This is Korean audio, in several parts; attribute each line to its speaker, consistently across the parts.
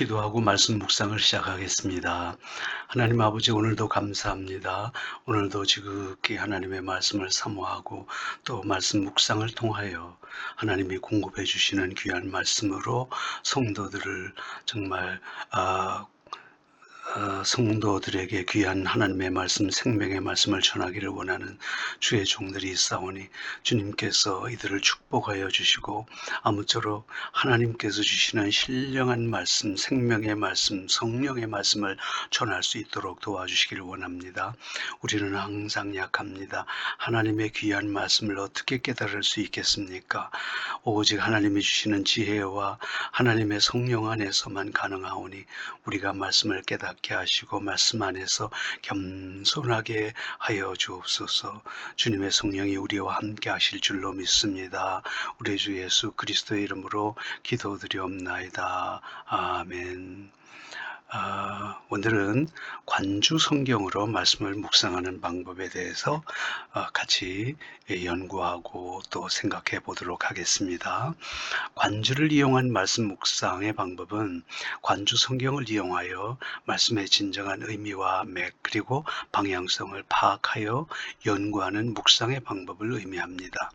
Speaker 1: 기도하고 말씀 묵상을 시작하겠습니다. 하나님 아버지 오늘도 감사합니다. 오늘도 지극히 하나님의 말씀을 사모하고 또 말씀 묵상을 통하여 하나님이 공급해 주시는 귀한 말씀으로 성도들을 정말 아, 어, 성도들에게 귀한 하나님의 말씀, 생명의 말씀을 전하기를 원하는 주의 종들이 있사오니 주님께서 이들을 축복하여 주시고 아무쪼록 하나님께서 주시는 신령한 말씀, 생명의 말씀, 성령의 말씀을 전할 수 있도록 도와주시기를 원합니다. 우리는 항상 약합니다. 하나님의 귀한 말씀을 어떻게 깨달을 수 있겠습니까? 오직 하나님이 주시는 지혜와 하나님의 성령 안에서만 가능하오니 우리가 말씀을 깨닫 받게 하시고 말씀 안에서 겸손하게 하여 주옵소서. 주님의 성령이 우리와 함께 하실 줄로 믿습니다. 우리 주 예수 그리스도의 이름으로 기도드리옵나이다. 아멘. 아, 오늘은 관주 성경으로 말씀을 묵상하는 방법에 대해서 어, 같이 연구하고 또 생각해 보도록 하겠습니다. 관주를 이용한 말씀 묵상의 방법은 관주 성경을 이용하여 말씀의 진정한 의미와 맥 그리고 방향성을 파악하여 연구하는 묵상의 방법을 의미합니다.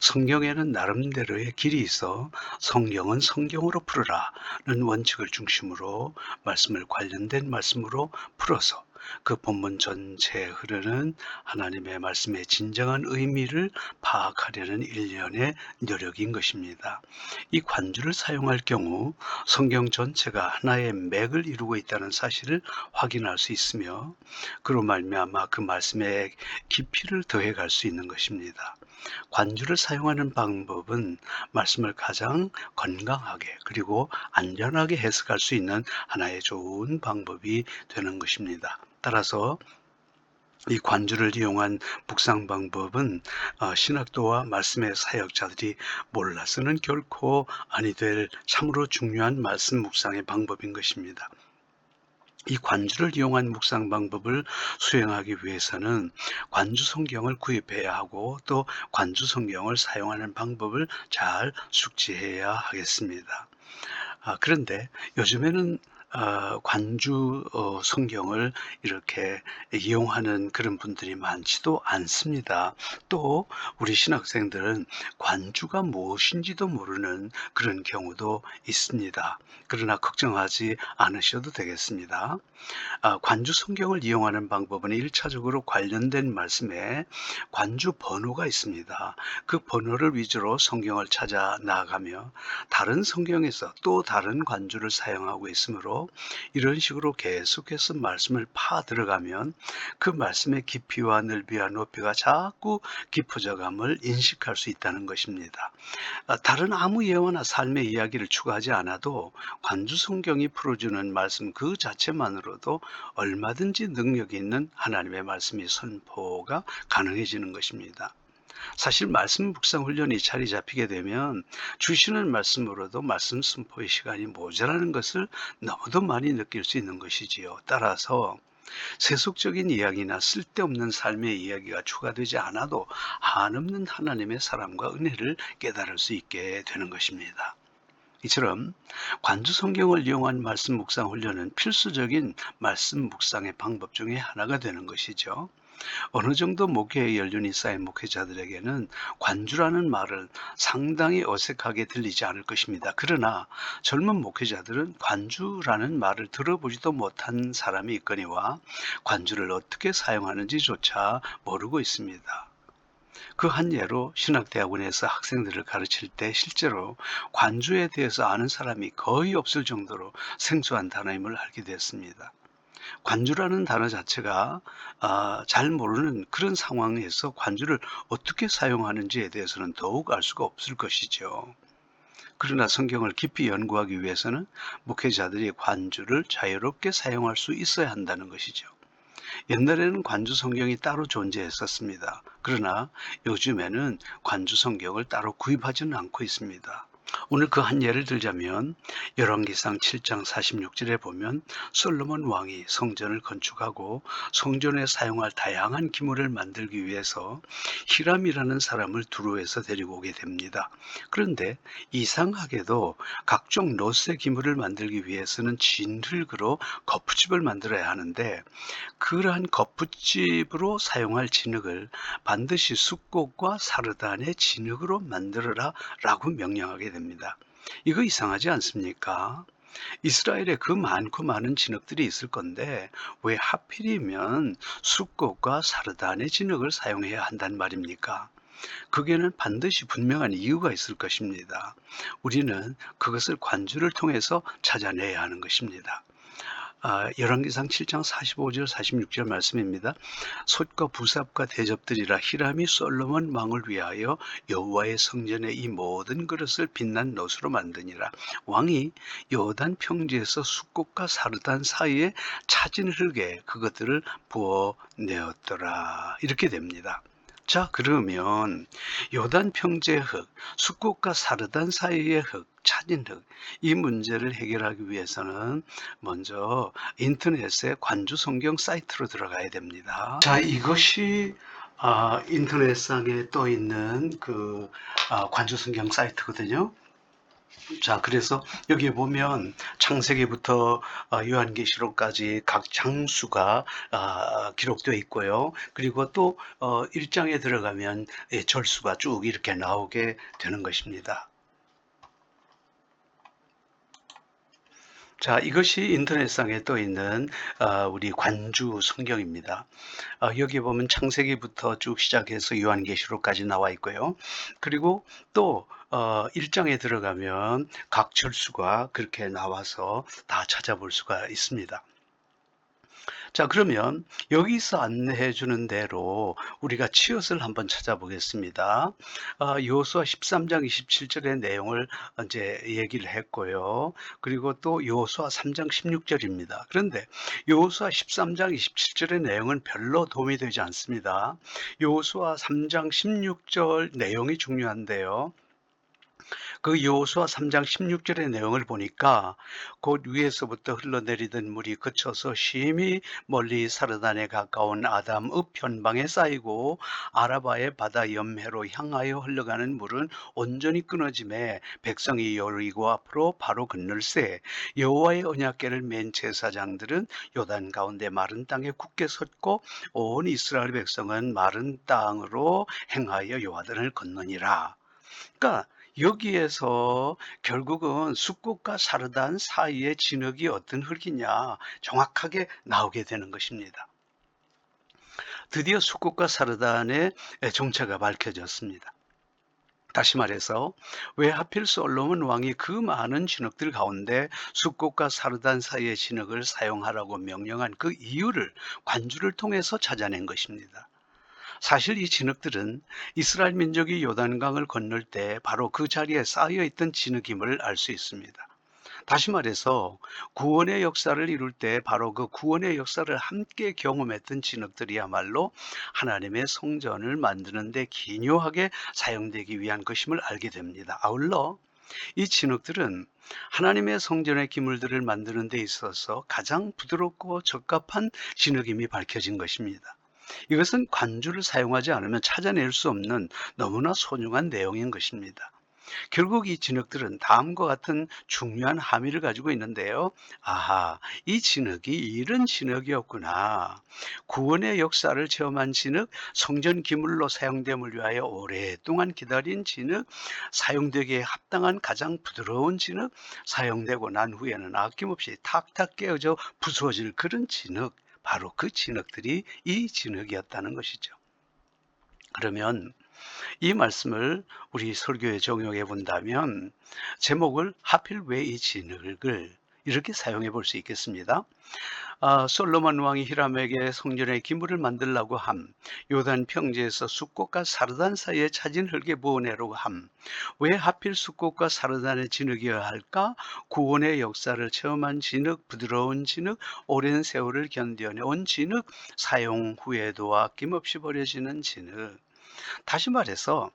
Speaker 1: 성경에는 나름대로의 길이 있어 성경은 성경으로 풀어라는 원칙을 중심으로 말씀을 관련된 말씀으로 풀어서 그 본문 전체에 흐르는 하나님의 말씀의 진정한 의미를 파악하려는 일련의 노력인 것입니다. 이 관주를 사용할 경우 성경 전체가 하나의 맥을 이루고 있다는 사실을 확인할 수 있으며 그로 말미암아 그 말씀의 깊이를 더해갈 수 있는 것입니다. 관주를 사용하는 방법은 말씀을 가장 건강하게 그리고 안전하게 해석할 수 있는 하나의 좋은 방법이 되는 것입니다. 따라서 이 관주를 이용한 묵상 방법은 어, 신학도와 말씀의 사역자들이 몰라서는 결코 아니 될 참으로 중요한 말씀 묵상의 방법인 것입니다. 이 관주를 이용한 묵상 방법을 수행하기 위해서는 관주 성경을 구입해야 하고 또 관주 성경을 사용하는 방법을 잘 숙지해야 하겠습니다. 아, 그런데 요즘에는 어, 관주 어, 성경을 이렇게 이용하는 그런 분들이 많지도 않습니다. 또 우리 신학생들은 관주가 무엇인지도 모르는 그런 경우도 있습니다. 그러나 걱정하지 않으셔도 되겠습니다. 아, 관주 성경을 이용하는 방법은 1차적으로 관련된 말씀에 관주 번호가 있습니다. 그 번호를 위주로 성경을 찾아 나가며 다른 성경에서 또 다른 관주를 사용하고 있으므로 이런 식으로 계속해서 말씀을 파 들어가면 그 말씀의 깊이와 넓이와 높이가 자꾸 깊어져 감을 인식할 수 있다는 것입니다. 아, 다른 아무 예화나 삶의 이야기를 추가하지 않아도 관주 성경이 풀어주는 말씀 그 자체만으로도 얼마든지 능력이 있는 하나님의 말씀이 선포가 가능해지는 것입니다. 사실 말씀 묵상 훈련이 자리 잡히게 되면 주시는 말씀으로도 말씀 선포의 시간이 모자라는 것을 너무도 많이 느낄 수 있는 것이지요. 따라서 세속적인 이야기나 쓸데없는 삶의 이야기가 추가되지 않아도 한없는 하나님의 사랑과 은혜를 깨달을 수 있게 되는 것입니다. 이처럼 관주 성경을 이용한 말씀 묵상 훈련은 필수적인 말씀 묵상의 방법 중에 하나가 되는 것이죠. 어느 정도 목회의 연륜이 쌓인 목회자들에게는 관주라는 말을 상당히 어색하게 들리지 않을 것입니다. 그러나 젊은 목회자들은 관주라는 말을 들어보지도 못한 사람이 있거니와 관주를 어떻게 사용하는지조차 모르고 있습니다. 그 한 예로 신학대학원에서 학생들을 가르칠 때 실제로 관주에 대해서 아는 사람이 거의 없을 정도로 생소한 단어임을 알게 됐습니다. 관주라는 단어 자체가 아, 잘 모르는 그런 상황에서 관주를 어떻게 사용하는지에 대해서는 더욱 알 수가 없을 것이죠. 그러나 성경을 깊이 연구하기 위해서는 목회자들이 관주를 자유롭게 사용할 수 있어야 한다는 것이죠. 옛날에는 관주 성경이 따로 존재했었습니다. 그러나 요즘에는 관주 성경을 따로 구입하지는 않고 있습니다. 오늘 그 한 예를 들자면 열왕기상 7장 46절에 보면 솔로몬 왕이 성전을 건축하고 성전에 사용할 다양한 기물을 만들기 위해서 히람이라는 사람을 두루에서 데리고 오게 됩니다. 그런데 이상하게도 각종 롯의 기물을 만들기 위해서는 진흙으로 거푸집을 만들어야 하는데 그러한 거푸집으로 사용할 진흙을 반드시 숫꽃과 사르단의 진흙으로 만들어라 라고 명령하게 됩니다. 이거 이상하지 않습니까? 이스라엘에 그 많고 많은 진흙들이 있을 건데 왜 하필이면 숫꽃과 사르단의 진흙을 사용해야 한단 말입니까? 그게는 반드시 분명한 이유가 있을 것입니다. 우리는 그것을 관주를 통해서 찾아내야 하는 것입니다. 아, 열왕기상 7장 45절 46절 말씀입니다. 솥과 부삽과 대접들이라 히람이 솔로몬 왕을 위하여 여호와의 성전에 이 모든 그릇을 빛난 롯으로 만드니라. 왕이 여단 평지에서 숫꽃과 사르단 사이에 차진 흙에 그것들을 부어 내었더라. 이렇게 됩니다. 자, 그러면 요단 평지의 흙, 숫꽃과 사르단 사이의 흙, 차진 흙, 이 문제를 해결하기 위해서는 먼저 인터넷에 관주 성경 사이트로 들어가야 됩니다. 자, 이것이 아, 인터넷상에 떠 있는 그 아, 관주 성경 사이트거든요. 자, 그래서 여기 보면 창세기부터 어, 요한계시록까지 각 장수가 아, 기록되어 있고요. 그리고 또 어, 1장에 들어가면 예, 절수가 쭉 이렇게 나오게 되는 것입니다. 자, 이것이 인터넷상에 떠 있는 어, 우리 관주 성경입니다. 어, 여기 보면 창세기부터 쭉 시작해서 요한계시록까지 나와 있고요. 그리고 또 어, 1장에 들어가면 각 절수가 그렇게 나와서 다 찾아볼 수가 있습니다. 자, 그러면 여기서 안내해 주는 대로 우리가 치엇을 한번 찾아보겠습니다. 아, 요수와 13장 27절의 내용을 이제 얘기를 했고요. 그리고 또 요수와 3장 16절입니다. 그런데 요수와 13장 27절의 내용은 별로 도움이 되지 않습니다. 요수와 3장 16절 내용이 중요한데요. 그 여호수아 3장 16절의 내용을 보니까 곧 위에서부터 흘러내리던 물이 그쳐서 심히 멀리 사르단에 가까운 아담 읍 편방에 쌓이고 아라바의 바다 연해로 향하여 흘러가는 물은 온전히 끊어짐에 백성이 열리고 앞으로 바로 건널세 여호와의 언약궤를 맨 제사장들은 요단 가운데 마른 땅에 굳게 섰고 온 이스라엘 백성은 마른 땅으로 행하여 요하단을 건너니라. 그러니까 여기에서 결국은 숫꽃과 사르단 사이의 진흙이 어떤 흙이냐 정확하게 나오게 되는 것입니다. 드디어 숫꽃과 사르단의 정체가 밝혀졌습니다. 다시 말해서 왜 하필 솔로몬 왕이 그 많은 진흙들 가운데 숫꽃과 사르단 사이의 진흙을 사용하라고 명령한 그 이유를 관주를 통해서 찾아낸 것입니다. 사실 이 진흙들은 이스라엘 민족이 요단강을 건널 때 바로 그 자리에 쌓여 있던 진흙임을 알 수 있습니다. 다시 말해서 구원의 역사를 이룰 때 바로 그 구원의 역사를 함께 경험했던 진흙들이야말로 하나님의 성전을 만드는 데 기묘하게 사용되기 위한 것임을 알게 됩니다. 아울러 이 진흙들은 하나님의 성전의 기물들을 만드는 데 있어서 가장 부드럽고 적합한 진흙임이 밝혀진 것입니다. 이것은 관주를 사용하지 않으면 찾아낼 수 없는 너무나 소중한 내용인 것입니다. 결국 이 진흙들은 다음과 같은 중요한 함의를 가지고 있는데요. 아하, 이 진흙이 이런 진흙이었구나. 구원의 역사를 체험한 진흙, 성전 기물로 사용됨을 위하여 오랫동안 기다린 진흙, 사용되기에 합당한 가장 부드러운 진흙, 사용되고 난 후에는 아낌없이 탁탁 깨어져 부서질 그런 진흙, 바로 그 진흙들이 이 진흙이었다는 것이죠. 그러면 이 말씀을 우리 설교에 적용해 본다면 제목을 하필 왜 이 진흙을 이렇게 사용해 볼 수 있겠습니다. 아, 솔로몬 왕이 히람에게 성전의 기물을 만들라고 함, 요단 평지에서 숫꽃과 사르단 사이에 차진 흙에 부어내라고 함. 왜 하필 숫꽃과 사르단의 진흙이어야 할까? 구원의 역사를 체험한 진흙, 부드러운 진흙, 오랜 세월을 견뎌내온 진흙, 사용 후에도 아낌없이 버려지는 진흙. 다시 말해서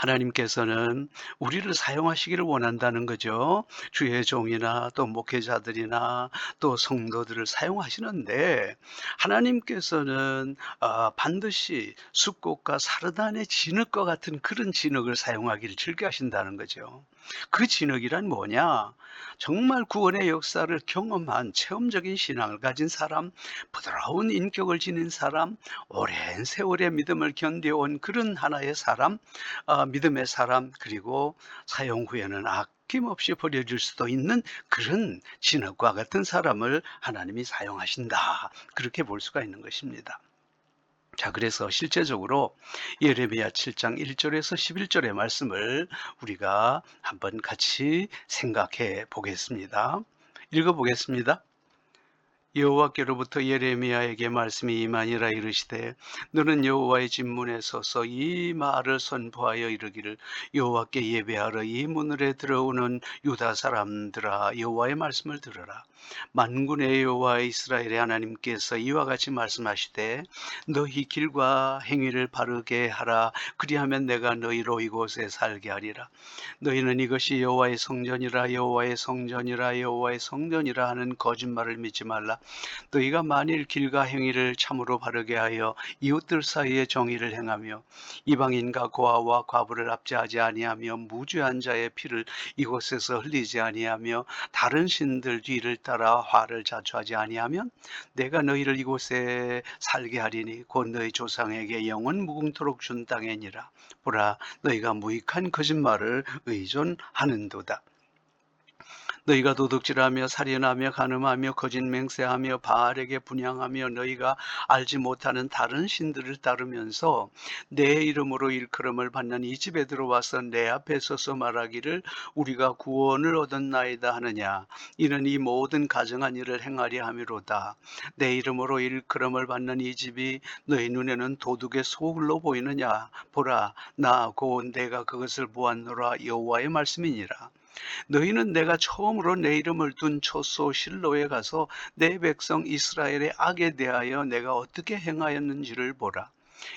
Speaker 1: 하나님께서는 우리를 사용하시기를 원한다는 거죠. 주의 종이나 또 목회자들이나 또 성도들을 사용하시는데 하나님께서는 아, 반드시 숫꽃과 사르단의 진흙 과 같은 그런 진흙을 사용하기를 즐겨하신다는 거죠. 그 진흙이란 뭐냐? 정말 구원의 역사를 경험한 체험적인 신앙을 가진 사람, 부드러운 인격을 지닌 사람, 오랜 세월의 믿음을 견뎌온 그런 하나의 사람, 아, 믿음의 사람, 그리고 사용 후에는 아낌없이 버려질 수도 있는 그런 진흙과 같은 사람을 하나님이 사용하신다. 그렇게 볼 수가 있는 것입니다. 자, 그래서 실제적으로 예레미야 7장 1절에서 11절의 말씀을 우리가 한번 같이 생각해 보겠습니다. 읽어 보겠습니다. 여호와께로부터 예레미야에게 말씀이 임하니라 이르시되 너는 여호와의 진문에 서서 이 말을 선포하여 이르기를 여호와께 예배하러 이 문을에 들어오는 유다 사람들아 여호와의 말씀을 들으라. 만군의 여호와 이스라엘의 하나님께서 이와 같이 말씀하시되 너희 길과 행위를 바르게 하라. 그리하면 내가 너희로 이곳에 살게 하리라. 너희는 이것이 여호와의 성전이라 여호와의 성전이라 여호와의 성전이라 하는 거짓말을 믿지 말라 너희가 만일 길과 행위를 참으로 바르게 하여 이웃들 사이에 정의를 행하며 이방인과 고아와 과부를 압제하지 아니하며 무죄한 자의 피를 이곳에서 흘리지 아니하며 다른 신들 뒤를 따라 화를 자초하지 아니하면 내가 너희를 이곳에 살게 하리니 곧 너희 조상에게 영원 무궁토록 준 땅이니라. 보라 너희가 무익한 거짓말을 의존하는도다 너희가 도둑질하며 살인하며 간음하며 거짓 맹세하며 바알에게 분양하며 너희가 알지 못하는 다른 신들을 따르면서 내 이름으로 일컬음을 받는 이 집에 들어와서 내 앞에 서서 말하기를 우리가 구원을 얻었나이다 하느냐. 이는 이 모든 가정한 일을 행하려 함이로다. 내 이름으로 일컬음을 받는 이 집이 너희 눈에는 도둑의 소굴로 보이느냐. 보라 나 곧 내가 그것을 보았노라. 여호와의 말씀이니라 너희는 내가 처음으로 내 이름을 둔 초소 실로에 가서 내 백성 이스라엘의 악에 대하여 내가 어떻게 행하였는지를 보라.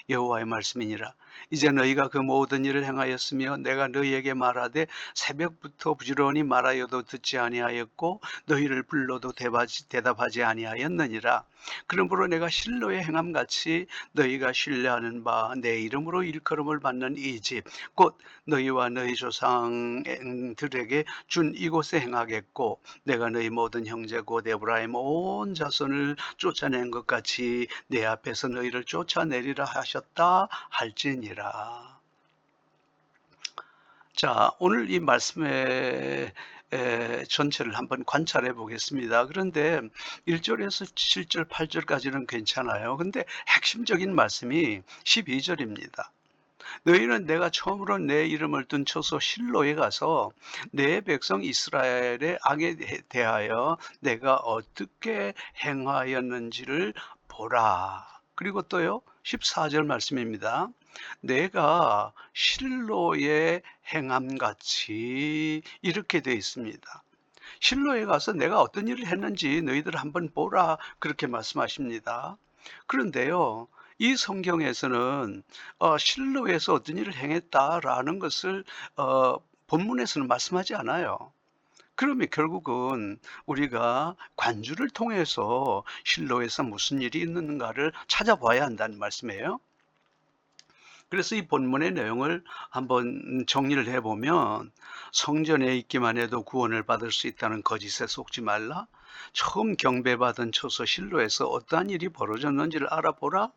Speaker 1: 여호와의 말씀이니라. 이제 너희가 그 모든 일을 행하였으며 내가 너희에게 말하되 새벽부터 부지런히 말하여도 듣지 아니하였고 너희를 불러도 대답하지 아니하였느니라. 그러므로 내가 실로의 행함같이 너희가 신뢰하는 바 내 이름으로 일컬음을 받는 이 집 곧 너희와 너희 조상들에게 준 이곳에 행하겠고 내가 너희 모든 형제 곧 에브라임 온 자손을 쫓아낸 것 같이 내 앞에서 너희를 쫓아내리라 하셨다 할지니 라. 자, 오늘 이 말씀의 에, 전체를 한번 관찰해 보겠습니다. 그런데 1절에서 7절, 8절까지는 괜찮아요. 근데 핵심적인 말씀이 12절입니다. 너희는 내가 처음으로 내 이름을 둔 초소 실로에 가서 내 백성 이스라엘의 악에 대하여 내가 어떻게 행하였는지를 보라. 그리고 또요, 14절 말씀입니다. 내가 실로의 행함같이 이렇게 되어 있습니다. 실로에 가서 내가 어떤 일을 했는지 너희들 한번 보라 그렇게 말씀하십니다. 그런데요, 이 성경에서는 어, 실로에서 어떤 일을 행했다라는 것을 어, 본문에서는 말씀하지 않아요. 그러면 결국은 우리가 관주를 통해서 실로에서 무슨 일이 있는가를 찾아봐야 한다는 말씀이에요. 그래서 이 본문의 내용을 한번 정리를 해보면 성전에 있기만 해도 구원을 받을 수 있다는 거짓에 속지 말라. 처음 경배받은 초소 실로에서 어떠한 일이 벌어졌는지를 알아보라.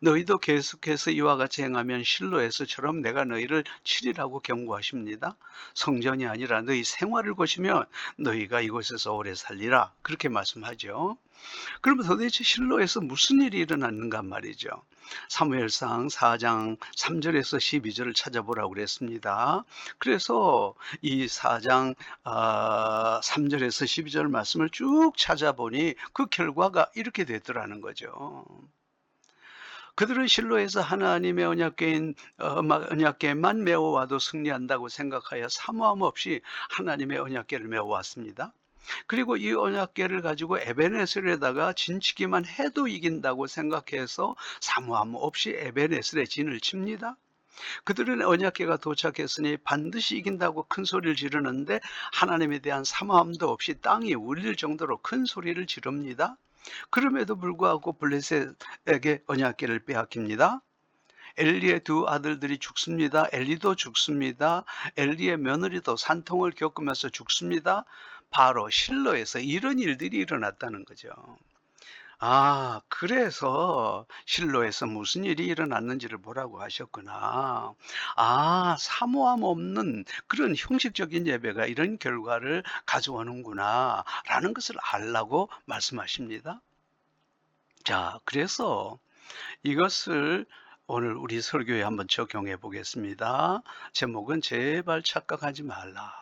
Speaker 1: 너희도 계속해서 이와 같이 행하면 실로에서처럼 내가 너희를 치리라고 경고하십니다. 성전이 아니라 너희 생활을 보시면 너희가 이곳에서 오래 살리라. 그렇게 말씀하죠. 그러면 도대체 실로에서 무슨 일이 일어났는가 말이죠. 사무엘상 4장 3절에서 12절을 찾아보라고 그랬습니다. 그래서 이 4장 3절에서 아, 12절 말씀을 쭉 찾아보니 그 결과가 이렇게 됐더라는 거죠. 그들은 실로에서 하나님의 언약계인 어, 언약계만 메워와도 승리한다고 생각하여 사모함 없이 하나님의 언약계를 메워왔습니다. 그리고 이 언약계를 가지고 에베네슬에다가 진치기만 해도 이긴다고 생각해서 사모함 없이 에베네슬에 진을 칩니다. 그들은 언약궤가 도착했으니 반드시 이긴다고 큰 소리를 지르는데 하나님에 대한 사모함도 없이 땅이 울릴 정도로 큰 소리를 지릅니다. 그럼에도 불구하고 블레셋에게 언약궤를 빼앗깁니다. 엘리의 두 아들들이 죽습니다. 엘리도 죽습니다. 엘리의 며느리도 산통을 겪으면서 죽습니다. 바로 실로에서 이런 일들이 일어났다는 거죠. 아, 그래서 실로에서 무슨 일이 일어났는지를 보라고 하셨구나. 아, 사모함 없는 그런 형식적인 예배가 이런 결과를 가져오는구나. 라는 것을 알라고 말씀하십니다. 자, 그래서 이것을 오늘 우리 설교에 한번 적용해 보겠습니다. 제목은 제발 착각하지 말라.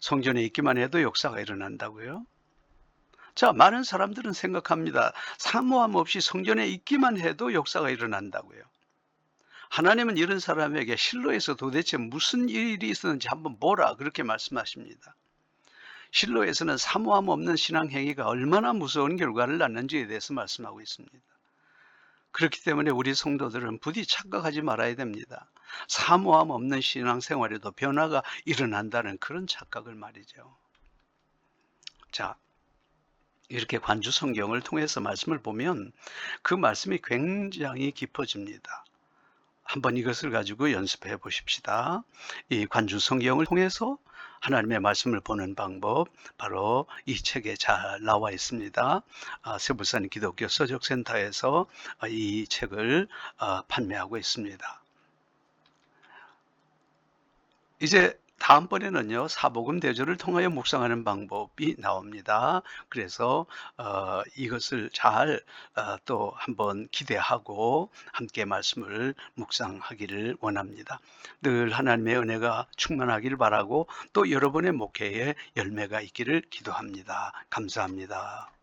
Speaker 1: 성전에 있기만 해도 역사가 일어난다고요? 자, 많은 사람들은 생각합니다. 사모함 없이 성전에 있기만 해도 역사가 일어난다고요. 하나님은 이런 사람에게 실로에서 도대체 무슨 일이 있었는지 한번 보라 그렇게 말씀하십니다. 실로에서는 사모함 없는 신앙 행위가 얼마나 무서운 결과를 낳는지에 대해서 말씀하고 있습니다. 그렇기 때문에 우리 성도들은 부디 착각하지 말아야 됩니다. 사모함 없는 신앙 생활에도 변화가 일어난다는 그런 착각을 말이죠. 자, 이렇게 관주 성경을 통해서 말씀을 보면 그 말씀이 굉장히 깊어집니다. 한번 이것을 가지고 연습해 보십시다. 이 관주 성경을 통해서 하나님의 말씀을 보는 방법 바로 이 책에 잘 나와 있습니다. 아, 세부산 기독교 서적센터에서 아, 이 책을 아, 판매하고 있습니다. 이제 다음번에는요 사복음 대조를 통하여 묵상하는 방법이 나옵니다. 그래서 어, 이것을 잘또 한번 기대하고 함께 말씀을 묵상하기를 원합니다. 늘 하나님의 은혜가 충만하기를 바라고 또 여러분의 목회에 열매가 있기를 기도합니다. 감사합니다.